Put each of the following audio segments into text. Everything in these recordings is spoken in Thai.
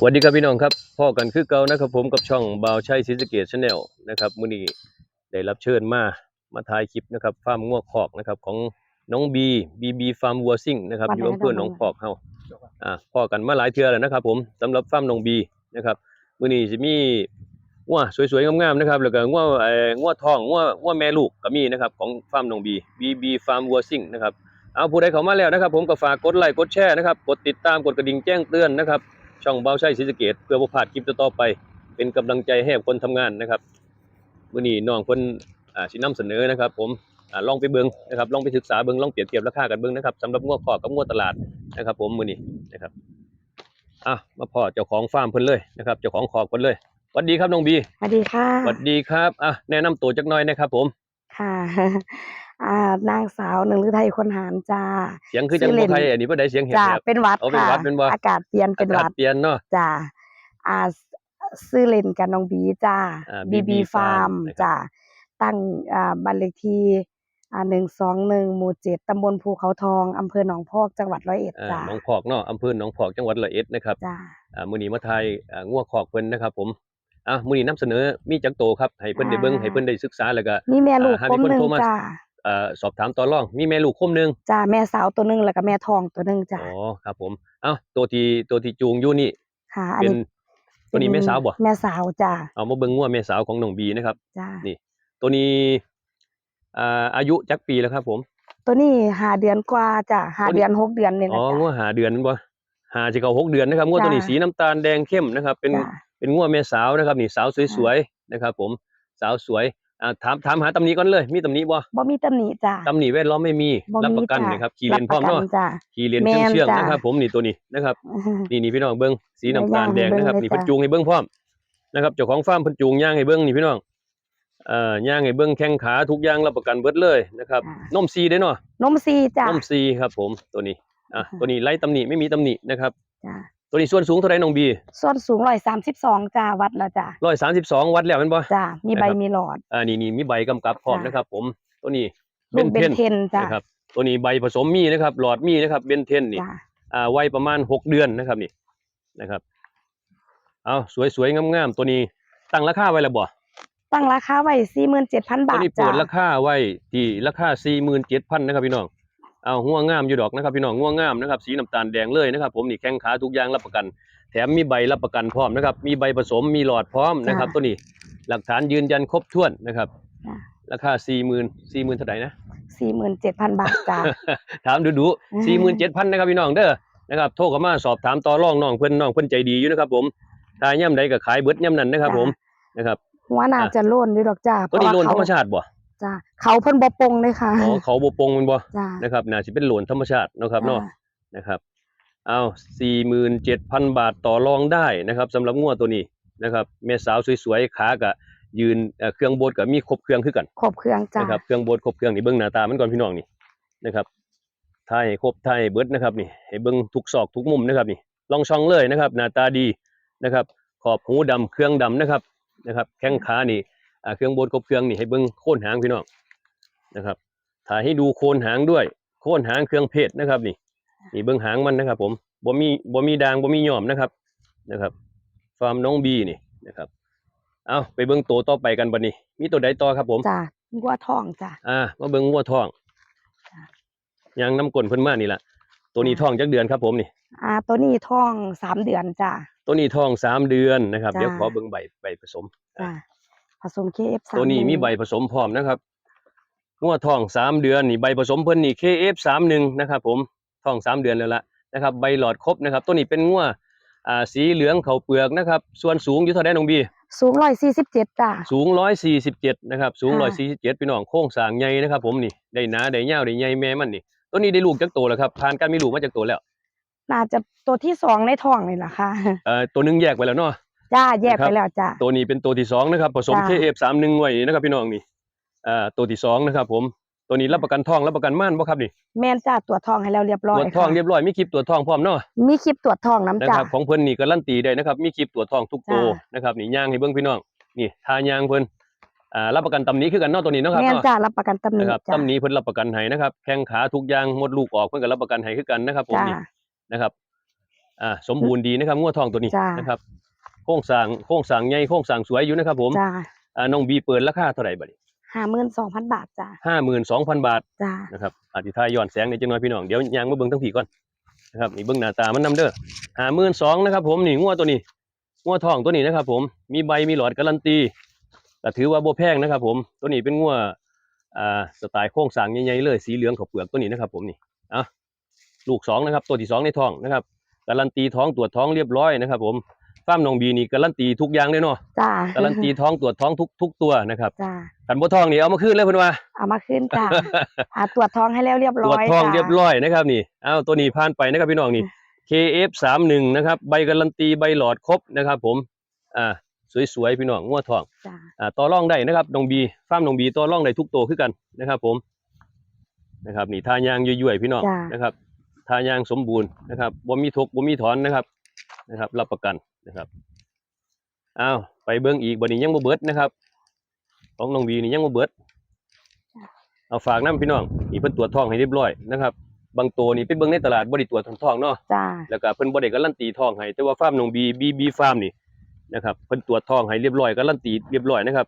สวัสดีครับพี่น้องครับพ่อกันคือเก่านะครับผมกับช่องบ่าวชัยศรีสะเกดชาแนลนะครับมื้อนี้ได้รับเชิญมามาถ่ายคลิปนะครับฟาร์มงัวคอกนะครับของน้องบีบีบีฟาร์มวัวซิ่งนะครับวัดอยู่ไหนอำเภอนะหนองพอกเฮาอ่าพ่อกันมาหลายเทื่อแล้วนะครับ ผมสำหรับฟาร์มน้องบีนะครับมื้อนี้สิมีงัวสวยๆงามๆนะครับแล้วก็งัวเอ่องัวทองงัวงัวแม่ลูกก็มีนะครับของฟาร์มน้องบีบีบีฟาร์มวัวซิ่งนะครับเอาผู้ใดเข้ามาแล้วนะครับ ผมก็ฝากกดไลค์กดแชร์นะครับกดติดตามกดกระดิ่งแจ้งเตือนนะครับ ช่องเบาใช้ศรีสะเกดเพื่อบ่พลาดคลิปต่อๆไป เป็นกำลังใจให้กับคนทำงานนะครับมื้อนี้น้องเพิ่นอ่าสินำเสนอนะครับ ผมอ่าลองไปเบิ่งนะครับลองไปศึกษาเบิ่งลองเปรียบเทียบราคากันเบิ่งนะครับสำหรับงวดคอกกับงวดตลาดนะครับ ผมมื้อนี้นะครับอะมาพอเจ้าของฟาร์มเพิ่นเลยนะครับเจ้าของคอกเพิ่นเลยสวัสดีครับน้องบีสวัสดีค่ะสวัสดีครับอะแนะนำตัวจักหน่อยนะครับ ผมค่ะ อ่านางสาวหนึ่งฤทัยคนหารจ้าเสียงคือจังชื่อเล่บ่นใครอันนี้บ่ได้เสียงเห็นจ้าครับเป็นหวัดเอาเป็นค่ะหวัดเป็นบ่อากาศเปลี่ยนเป็นหอาวักาศดเปลี่ยนเนาะ จ้าอ่าซื้อเล่นกับน้องบีจ้าอ่าบี BB บีฟาร์ม Farm นะครับจ้าตั้งอ่าบ้านเลขที่อ่าหนึ่งสองหนึ่งหมู่เจ็ดตำบลภูเขาทองอำเภอหนองพอกจังหวัดร้อยเอ็ดอ่าจ้าหนองพอกเนาะอำเภอหนองพอกจังหวัดร้อยเอ็ดนะครับจ้าอ่ามื้อนี้มาทายอ่างัวคอกเพิ่นนะครับ ผมอะมื้อนี้นํเสนอมีจักโตครับให้เพิ่นได้เบิ่งให้เพิ่นได้ศึกษาแล้วก็ มีแม่ลูกอ่าหาคมีมคนหนึ่งโทรมา จ้า เอ่อสอบถามต่อรอง มีแม่ลูกคมหนึงจ้าแม่สาวตัวหนึ่งแล้วก็แม่ทองตัวหนึ่งจ้าอ๋อครับผมเอ้าตัวที่ตัวที่จูงอยู่นี่ค่ะ อันเป็นนี้ตัวนี้แม่สาวบ่แม่สาวจ้าเอามาเบิ่งงัวแม่สาวของน้องบีนะครับ จ้านี่ ตัวนี้อ่าอายุจักปีแล้วครับผม ตัวนี้หาเดือนกว่าจ้ะหาตัวนี้ เดือนหกเดือนนี่อ๋นะอจ้ะงัวหาเดือนแม่นบ่หาสิเข้าหกเดือนนะครับงัวตัวนี้จ้ะ สีน้ำตาลแดงเข้มนะครับ เป็นจ้ะเป็นงัวแม่สาวนะครับ นี่สาวสวยๆนะครับ ผมสาวสวย อ่าถามถามหาตำหนิก่อนเลย มีตำหนิบ่บ่มีตำหนิจ้ะ ตำหนิแวดล้อมไม่มีบ่รับมีประกันจ้ะ นะครับขี่เลนพร้อมบปเนาะกันจ้ะ ขี่เลนแม่เชื่องนๆจ้ะ นะครับ ผมนี่ตัวนี้นะครับ นี่นี่พี่น้องเบิ้งสีน้ำตาลแดงย่างให้นะครับเบิ่งเลยนี่เพิ่นจ้ะจูงให้เบิ้งพร้อมนะครับเจ้าของฟาร์มเพิ่นจูงย่างให้เบิ้งนี่พี่น้องเอ่อย่างให้เบิ้งแข้งขาทุกอย่างรับประกันเบิดเลยนะครับอ่านมซีได้เนาะนมซีจ้ะ นมซีครับ ผมตัวนี้อะอ่าฮะตัวนี้ไร้ตำหนิไม่มีตำหนินะครับ จ้ะ ตัวนี้ส่วนสูงเท่าไหร่น้องบีส่วนสูง132จ้ะวัดแล้วจ้ะ132วัดแล้วแม่นบ่จ้ะมีใบนะครับมีหลอด อ่านี่นี่มีใบกำกับพร้อมจ้ะนะครับ ผมตัวนี้ลูกเบนเทนจ้ะนะครับตัวนี้ใบผสมมีนะครับ หลอดมีนะครับเบนเทนนี่จ้ะอ่าวัยประมาณหกเดือนนะครับนี่นะครับเอาสวยๆงามๆตัวนี้ตั้งราคาไว้แล้วบ่ตั้งราคาไว้47,000ตัวบาทนี้จ้ะเปิดราคาไว้ที่ราคา47,000นะครับพี่น้อง เอาหัวงามอยู่ดอกนะครับพี่น้องหัวงามนะครับสีน้ำตาลแดงเลยนะครับ ผมนี่แข้งขาทุกอย่างรับประกัน แถมมีใบรับประกันพร้อมนะครับ มีใบผสมมีหลอดพร้อมนะครับ ตัวนี้หลักฐานยืนยันครบถ้วนนะครับจ้ะราคา40,000 40,000เท่าไหร่นะ47,000บาทจ้ะถามดูดูอืมสี่หมื่นเจ็ดพันนะครับพี่น้องเด้อนะครับโทรเข้ามาสอบถามต่อรองน้องเพิ่นน้องเพิ่นใจดีอยู่นะครับ ผมถ้าย่ำใดก็ขายเบิดย่ำนั้นนะครับจ้ะผมนะครับหัวหน้าจะโล่นอยู่ดอกจ้ะตัวนี้เพโลราะนว่าธรรมชาติบ่ จ้ะเขาเพิ่นบ่ปลงเลยค่ะอ๋อเขาบ่ปลงมันบ่จ้ะนะครับน่าสิเป็นโลนธรรมชาติเนาะครับเนาะจ้ะนะครับเอา47,000บาทต่อรองได้นะครับสำหรับงัวตัวนี้นะครับแม่สาวสวยๆขากะยืนเอ่อเครื่องโบดก็มีครบเครื่องคือกันครบเครื่องจ้ะนะครับเครื่องโบดครบเครื่องนี่เบิ่งหน้าตามันก่อนพี่น้องนี่นะครับถ่ายให้ครบถ่ายให้เบิดนะครับนี่ให้เบิ่งทุกซอกทุกมุมนะครับนี่ลองช่องเลยนะครับ หน้าตาดีนะครับ ขอบหูดำเครื่องดำนะครับนะครับ แข้งขานี่อ่า เครื่องโบดครบเครื่องนี่ให้เบิ่งโคนหางพี่น้องนะครับถ่ายให้ดูโคนหางด้วย โคนหางเครื่องเพชรนะครับ นี่นี่เบิ่งหางมันนะครับ ผมบ่มีบ่มีด่างบ่มีหย่อมนะครับนะครับ ฟาร์มน้องบีนี่นะครับเอาไปเบิ่งตัวต่อไปกันบัดนี้ มีตัวใดต่อครับผมจ้ะงัวทองจ้ะอ่ามาเบิ่งงัวทองจ้ะยางน้ำกลนเพิ่นมานี่ล่ะตัวนี้จ้ะทองจักเดือนครับผมนี่อ่า ตัวนี้ท้องสามเดือนจ้ะตัวนี้ทองสามเดือนนะครับจ้ะเดี๋ยวขอเบิ่งใบใบผสมจ้ะ ผสมเคเอฟสามตัวนี้มีใบผสมพร้อมนะครับงัวทองสามเดือนนี่ใบผสมเพิ่นนี่ KF31 นะครับ ผมทองสามเดือนแล้วล่ะนะครับ ใบหลอดครบนะครับ ตัวนี้เป็นงัวอ่าสีเหลืองเขาเปลือกนะครับ ส่วนสูงอยู่เท่าใดน้องบี สูงร้อยสี่สิบเจ็ดจ้ะ สูง147นะครับ สูงค่ะ147พี่น้องโค้งสร้างใหญ่นะครับ ผมนี่ได้หนาได้ยาวได้ใหญ่แม่มันนี่ตัวนี้ได้ลูกจักโตแล้วครับผ่านการมีลูกมาจากโตแล้ว น่าจะตัวที่สองในท้องนี่แหละค่ะ เอ่อตัวหนึงแยกไปแล้วเนาะ จ้าแยกนะครับไปแล้วจ้ะตัวนี้เป็นตัวที่สองนะครับ ผสมจ้ะ KF31 ไว้นะครับพี่น้องนี่อ่าตัวที่สองนะครับ ผมตัวนี้รับประกันทองรับประกันม่านบ่ครับนี่แม่นจ้าตรวจท้องให้แล้วเรียบร้อตยรวจทองค่ะเรียบร้อยมีคลิปตรวจทองพร้อมเนาะมีคลิปตรวจท้องน้ำนะจ้าครับของเพิ่นนี่การันตีได้นะครับ มีคลิปตรวจทองทุกตัวจ้ะนะครับนี่ย่างให้เบิ่งพี่น้องนี่ทายางเพิ่นอ่ารับประกันตำหนี้คือกันเนาะตัวนี้เนาะครับแม่นเนาะจ้ารับประกันตำหนินะครับจ้าตำหนี้เพิ่นรับประกันให้นะครับแข้งขาทุกอย่างหมดลูกออกเพิ่นก็รับประกันให้คือกันนะครับผมจ้านี่นะครับ อ่าสมบูรณ์ดีนะครับงัวทองตัวนี้จ้านนะครับ โครงสร้างโครงสร้างใหญ่โครงสร้างสวยอยู่นะครับผมจ้าอ่าน้องบีเปิดราคาเท่าไหร่บัดนี้ห้าหมื่นสองพันบาทจ้าห้าหมื่นสองพันบาทจ้านะครับอธิทายย้อนแสงในจังน้อยพี่น้องเดี๋ยวยางมาเบิ่งทั้งผีก่อนนะครับนี่เบิ่งหน้าตามันนํเด้อห้าหมื่นสองนะครับผมนี่งัวตัวนี้งัวทองตัวนี้นะครับ ผมมีใบมีหลอดการันตีก็ถือว่าบ่แพงนะครับ ผมตัวนี้เป็นงัวอ่าสไตล์โครงสร้างใหญ่ๆเลย สีเหลืองขาวเปลือกตัวนี้นะครับ ผมนี่อะลูกสองนะครับ ตัวที่สองในท้องนะครับการันตีท้องตรวจท้องเรียบร้อยนะครับ ผม ฟาร์มน้องบีนี่การันตีทุกอย่างเลยเนาะจ้าการันตีท้องตรวจท้องทุกทุกตัวนะครับจ้าขันบ่ท้องนี่เอามาคืนเลยเพิ่นว่าเอามาขึ้นจ้าอ่าตรวจท้องให้แล้วเรียบตรร้วอจยทองจ้าเรียบร้อยนะครับนี่อ้าวตัวนี้ผ่านไปนะครับพี่น้องนี่ KF31 นะครับ ใบการันตีใบหลอดครบนะครับ ผมอ่าสวยๆพี่น้องงัวทองจ้าอ่าต่อรองได้นะครับน้องบีฟาร์มน้องบีต่อรองได้ทุกตัวคือกันนะครับ ผมนะครับ นี่ทายางยุ่ยๆพี่น้องนะครับทายางสมบูรณ์นะครับบ่มีทกบ่มีถอนนะครับ นะครับ รับประกันนะครับอ้าวไปเบิ่งอีกบัดนี้ยังบ่เบิดนะครับ ของน้องบีนี่ยังบ่เบิดเอาฝากน้ำพี่น้องนี่เพิ่นตรวจท้องให้เรียบร้อยนะครับบางตัวนี่ไปเบิ่งในตลาดบ่ได้ตรวจท้องเนาะจ้าแล้วก็เพิ่นบ่ได้การันตีท้องให้แต่ว่าฟาร์มน้องบีบีบีฟาร์มนี่นะครับเพิ่นตรวจท้องให้เรียบร้อยการันตีเรียบร้อยนะครับ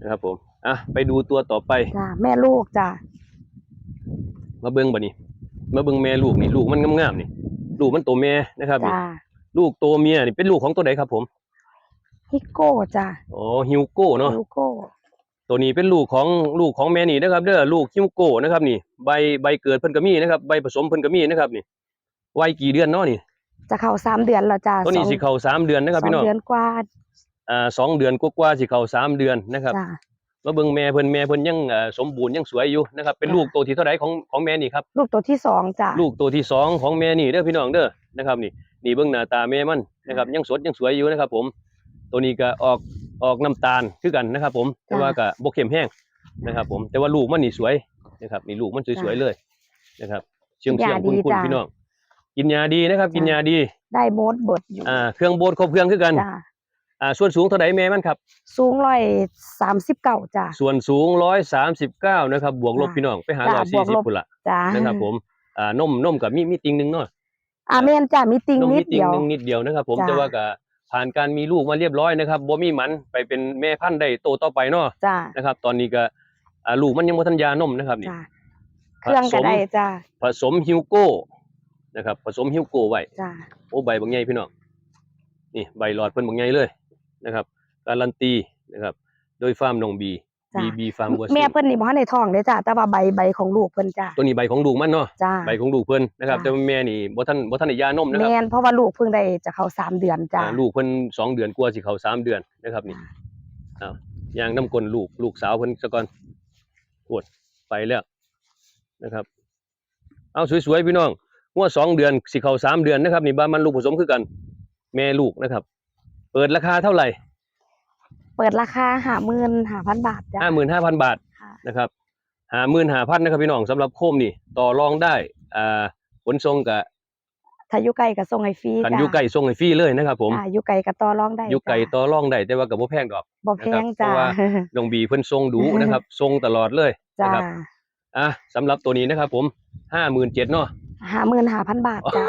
นะครับ ผมอะไปดูตัวต่อไปจ้าแม่ลูกจ้ามาเบิ่งบัดนี้มาเบิ่งแม่ลูกนี่ลูกมันงามๆนี่ ลูกมันตัวแม่นะครับนี่จ้าลูกตัวเมียนี่เป็นลูกของตัวใดครับผมฮิโก้จ้าอ๋อฮิวโก้เนาะฮิโก้ตัวนี้เป็นลูกของลูกของแม่นี่นะครับเด้อลูกฮิวโก้นะครับนี่ ใบใบเกิดเพิ่นก็มีนะครับใบผสมเพิ่นก็มีนะครับนี่วัยกี่เดือนเนาะนี่จะเข้าสามเดือนแล้วจ้าตัวนี้สองสิเข้าสามเดือนนะครับสอพี่งน้องเดือนกว่าอ่าสองเดือนกว่าๆสิเข้าสามเดือนนะครับ จ้า มาเบิ่งแม่เพิ่นแม่เพิ่นยังเอ่อสมบูรณ์ยังสวยอยู่นะครับเป็นจ้ะลูกตัวที่เท่าไหร่ของของแม่นี่ครับลูกตัวที่สองจ้าลูกตัวที่สองของแม่นี่เด้อพี่น้องเด้อนะครับนี่นี่เบิ่งหน้าตาแม่มันนะครับยังสดยังสวยอยู่นะครับ ผม ตัวนี้ก็ออกออกน้ำตาลคือกันนะครับ ผมแต่ว่าก็บ่เข้มแห้งนะครับ ผมแต่ว่าลูกมันนี่สวยนะครับนี่ลูกมันสวยๆเลยนะครับ เชื่องเชื่องคุณคุณพี่น้องกินยาดีนะครับ กินยาดีได้โมดเบิดอยู่อ่าเครื่องโบดครบเครื่องคือกันจ้า อ่าส่วนสูงเท่าไหร่แม่มันครับ สูงร้อยสามสิบเก้าจ้าส่วนสูง139นะครับ บวกลบจ้ะพี่น้องไปหาจ้ะบวกลบ140พุ่นละจ้านะครับผมอ่านมนมกับมีมีติงหนึงเนาะอาเมนจ้ามีติงนมนิมีดติงเดียว หนึงนิดเดียวนะครับผมจ้ะ แต่ว่าก็ผ่านการมีลูกมาเรียบร้อยนะครับบ่มีหมันไปเป็นแม่พันธุ์ได้โตต่อไปเนาะจ้านะครับ ตอนนี้ก็อ่าลูกมันยังบ่ทันยานมนะครับนี่ จ้าเครื่องผสก็มได้จ้าผสมฮิวโก้นะครับผสมฮิวโก้ไว้ จ้าโอ้ใบบางใหญ่พี่น้องนี่ใบหลอดเพิ่นบางใหญ่เลย นะครับการันตีนะครับโดยฟาร์มนงบีจ้ะ บีบีฟาร์มวัวแม่ซิ่งเพิ่นนี่บ่ทันได้ท้องเด้จ้าแต่ว่าใบใบของลูกเพิ่นจ้าตัวนี้ใบของลูกมันเนาะจ้าใบของลูกเพิ่นนะครับจ้ะ แต่ว่าแม่นี่บ่ทันบ่ทันได้ยานมนะครับแม่นเพราะว่าลูกเพิ่งได้จะเข้าสามเดือนจ้าอ่าลูกเพิ่นสองเดือนกว่าสิเข้าสามเดือนนะครับนี่จ้ะอ้าวย่างน้ำกลนลูกลูกสาวเพิ่นซะก่อนปวดไปแล้วนะครับ เอาสวยๆพี่น้องงวดสองเดือนสิเข้าสามเดือนนะครับนี่บ้านมันลูกผสมคือกัน แม่ลูกนะครับ เปิดราคาเท่าไหร่เปิดราคาห้าหมื่นห้าพันบาทจ้าห้าหมื่นห้าพันบาทค่ะนะครับห้าหมื่นห้าพันนะครับพี่น้องสำหรับโคมนี่ต่อรองได้อ่าขนส่งกับถ้าอยู่ไกลก็ส่งให้ฟรีกันจ้าอยู่ไก่ส่งให้ฟรีเลยนะครับ ผมอ่าอยู่ไกลก็ต่อรองได้อยู่ไก่จ้าต่อรองได้แต่ว่ากับบ่แพงดอกบ่แพงจ้านะครับเพราะว่าน้องบีเพิ่นทรงดูนะครับทรงตลอดเลยจ้านะครับอะสำหรับตัวนี้นะครับ ผมห้าหมื่นเจ็ดเนาะห้าหมื่นห้าพันบาทจ้า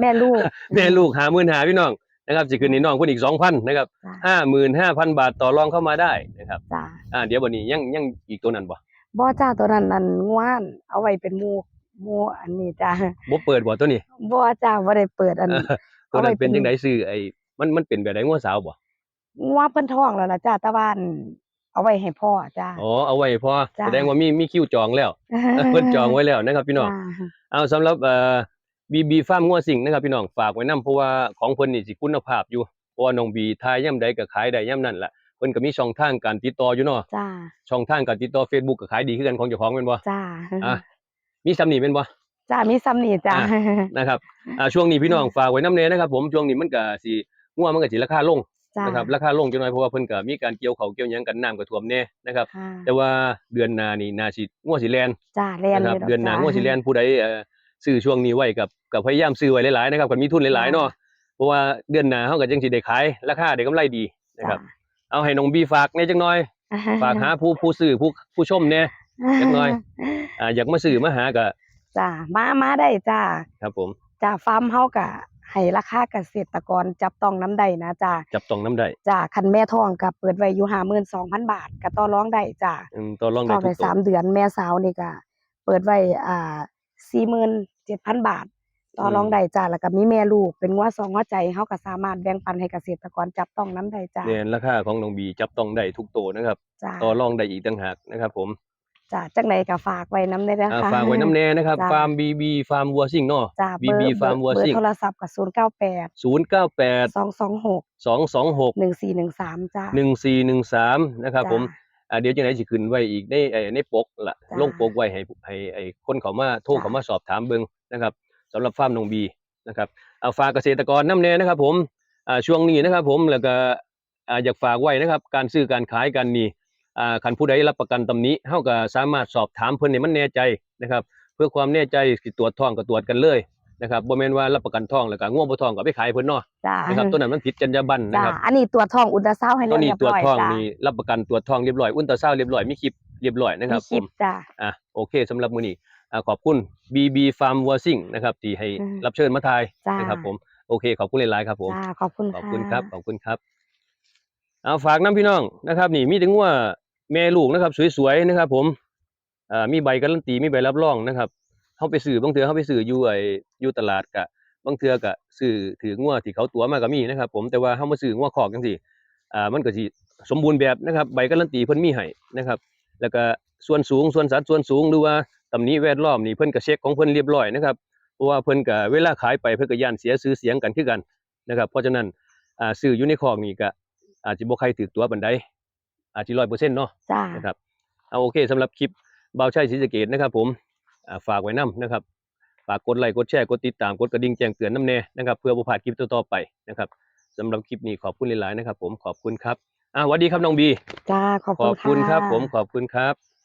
แม่ลูก แม่ลูกหาหมื่นหาพี่น้อง นะครับจะคืนนี้น้องเพิ่นอีกสองพันนะครับจ้าห้าหมื่นห้าพันบาทต่อรองเข้ามาได้นะครับจ้าอ่าเดี๋ยววันนี้ยังยังอีกตัวนั้นบ่บ่จ้าตัวนั้นนั่นง่วนเอาไว้เป็นหมูหมูอันนี้จ้าบ่เปิดบ่ตัวนี้บ่จ้าบ่ได้เปิดอันตัวนั้นเอาไว้เป็เป็นนจังไดซื้อไอ้มันมันเป็นแบบไดงัวสาวบ่งัวเพิ่นท้องแล้วล่ะจ้าแต่ว่าอันเอาไว้ให้พ่อจ้าอ๋อเอาไว้พอจ้ะแสดงว่ามีมีคิวจองแล้วเพิ่นจองไว้แล้วนะครับพี่น้องจ้าเอาสำหรับเอ่อ บีบีฟาร์มงัวสิงนะครับพี่น้องฝากไว้นํเพราะว่าของเพิ่นนี่สิคุณภาพอยู่เพราะว่าน้องบีทายย่ํใดก็ขายได้ย่ํนั้นล่ะเพิ่นก็มีช่องทางการติดต่ออยู่เนาะจ้าช่องทางการติดต่อ Facebook ก็ขายดีคือกันของเจ้าของแม่นบ่จ้าอะมีสำนีแม่นบ่จ้ามีซ้ำนี่จ้าอ่นะครับอ่าช่วงนี้พี่น้องฝากไว้นำแน่นะครับผมช่วงนี้มันก็สิงัวมันก็สิราคาลงจ้านะครับราคาลงจังหน่อยเพราะว่าเพิ่นก็มีการเกี่ยวเขาวเกี่ยวหยังกันน้ำก็ท่วมแน่นะครับค่ะแต่ว่าเดือนหน้านี่น่าสิงัวสิแลนจ้าเรียนนะครับลยกเดือนหน้าจ้งัวสิแลนผู้ใดเอ่อ ซื้อช่วงนี้ไว้กับกับพยายามซื้อไว้หลายๆนะครับกันมีทุนหลายๆเนาะเพราะว่าเดือนหน้าเฮาก็จังสิได้ขายราคาได้กำไรดีนะครับเอาให้น้องบีฝากแหน่จังหน่อยจ้าฝากหาผู้ผู้ซื้อผู้ผู้ชมแหน่จักหน่อยอ่าอยากมาซื้อมาหาก็จ้ามามาได้จ้าครับผมจ้าฟาร์มเฮาก็ให้ราคาเกษตรกรจับต้องน้ำได้นะจ้าจับต้องน้ำได้จ้าคันแม่ทองก็เปิดไว้อยู่52,000บาทก็ต่อรองได้จ้าอืมต่อรองต่ได้อทุไปกตัวสามเดือนแม่สาวนี่ก็เปิดไว้อ่า 47,000บาท ต่อรองได้จ้าแล้วก็มีแม่ลูก เป็นงัวสองหัวใจเฮาก็สามารถแบ่งปันให้เกษตรกรจับต้องน้ำได้จ้าเนี่ยราคาของน้องบีจับต้องได้ทุกตัวนะครับ จ้าต่อรองได้อีกต่างหากนะครับ ผมจ้าจังไดก็ฝากไว้น้ำได้นะอ่าคะฝากไว้น้ำแน่นะครับจ้ะฟาร์มบีบีฟาร์มวัวซิ่งเนาะ จ้าบีเบอร์บีเบอฟาร์มร์วัวเบอซิ่ง ร์โทรศัพท์ก็098ศูนย์เก้าแปด226สองสองหก1413จ้าหนึ่งสี่หนึ่งสามนะครับจ้ะผม อ่าเดี๋ยวจังไหนสิขึ้นไว้อีกในไอ้ในปกละจ้ะ ลงปกไว้ให้ให้ไอ้คนเขามาโทรจ้ะเขามาสอบถามเบิ่งนะครับสำหรับฟาร์มนงบีนะครับเอาฝากเกษตรกรน้ำแน่นะครับผมอ่าช่วงนี้นะครับผมแล้วก็อ่าอยากฝากไว้นะครับ การซื้อการขายกันนี่อ่าคันผู้ใดรับประกันตำหนี้เฮาก็สามารถสอบถามเพิ่นให้มันแน่ใจนะครับ เพื่อความแน่ใจสิตรวจท้องก็ตรวจกันเลย นะครับบ่แม่นว่ารับประกันท้องแล้วก็ง่วงบ่ท้องก็ไปขายเพิ่นเนาะจ้านะครับตัวนั้นมันผิดจรรยาบรรณนะจ้าครับอันนี้ตัวจท้องอุลตราซาวด์ให้ตัวเรีนี้ยบตรวจร้อยท้องจ้านี่รับประกันตรวจท้องเรียบร้อยอุลตราซาวด์เรียบร้อยมีคลิปเรียบร้อยนะครับมีคผลิปมจ้า อะโอเคสำหรับมื้อนี้อ่าขอบคุณ BB Farm w a s i n g นะครับที่ให้อืมรับเชิญมาถ่ายจ้าน นะครับผมโอเคขอบคุณหลายๆครับผม จ้าขอบคุณขอบค่ะคุณครับ ขอบคุณครับ เอาฝากน้ำพี่น้องนะครับ นี่มีถึงว่าแม่ลูกนะครับ สวยๆนะครับ ผมอ่ามีใบการันตีมีใบรับรองนะครับ เฮาไปซื้อบางเทื่อเฮาไปซื้ออยู่ไอ้อยู่ตลาดกะบางเทื่อก็ซื้อถืองัวที่เขาตัวมาก็มีนะครับ ผมแต่ว่าเฮามาซื้องัวคอกจังซี่อ่ามันก็สิสมบูรณ์แบบนะครับ ใบการันตีเพิ่นมีให้นะครับ แล้วก็ส่วนสูงส่วนสัดส่วนสูงหรือว่าตำหนิแวดล้อมนี่เพิ่นก็เช็คของเพิ่นเรียบร้อยนะครับเพราะว่าเพิ่นก็เวลาขายไปเพิ่นก็ย่านเสียชื่อเสียงกันคือกันนะครับเพราะฉะนั้นอ่าซื้ออยู่ในคอกนี่ก็อาจสิบ่ใครถือตัวปานใดอาจสิ100%เนาะจ้านะครับเอาโอเคสำหรับคลิปเบาชัยศรีสะเกดนะครับผมอ่า ฝากไว้นํนะครับฝากกดไลค์กดแชร์กดติดตามกดกระดิ่งแจ้งเตือนน้ำแน่นะครับเพื่อบ่พลาดคลิปต่อๆไปนะครับสำหรับคลิปนี้ขอบคุณหลายๆนะครับ ผมขอบคุณครับอ่าสวัสดีครับน้องบีจ้าขอบขคุณอบคุณครับะผมขอบคุณครับ